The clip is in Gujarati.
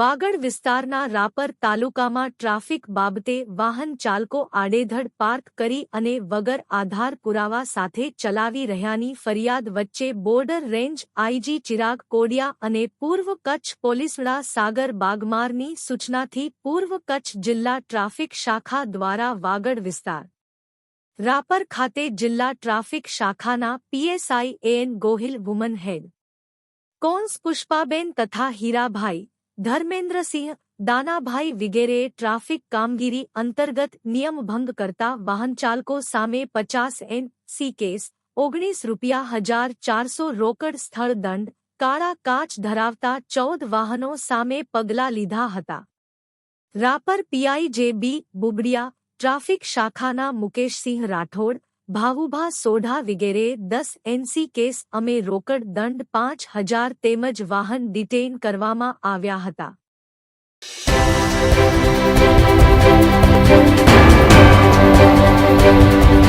વાગડ વિસ્તારના રાપર તાલુકામાં ટ્રાફિક બાબતે વાહન ચાલકો આડેધડ પાર્ક કરી અને વગર આધાર પુરાવા સાથે ચલાવી રહ્યાની ફરિયાદ વચ્ચે border range IG Chirag Kodiya અને પૂર્વ કચ્છ પોલીસવડા સાગર બાગમારની સૂચનાથી પૂર્વ કચ્છ જિલ્લા ટ્રાફિક શાખા દ્વારા વાગડ વિસ્તાર. રાપર ખાતે જિલ્લા ટ્રાફિક શાખાના PSI AN Gohil woman head cons Pushpaben તથા હીરાભાઈ ધર્મેન્દ્રસિંહ દાનાભાઈ વિગેરેએ ટ્રાફિક કામગીરી અંતર્ગત નિયમભંગ કરતા વાહનચાલકો સામે પચાસ એન સી કેસ ઓગણીસ રૂપિયા હજાર ચારસો રોકડ સ્થળ દંડ કાળા કાચ ધરાવતા ચૌદ વાહનો સામે પગલાં લીધા હતા રાપર પીઆઈ જે બી બુબડિયા ટ્રાફિક શાખાના મુકેશસિંહ રાઠોડ ભાવુભા સોઢા વિગેરે દસ એનસી કેસ અમે રોકડ દંડ પાંચ હજાર તેમજ વાહન ડિટેઇન કરવામાં આવ્યા હતા.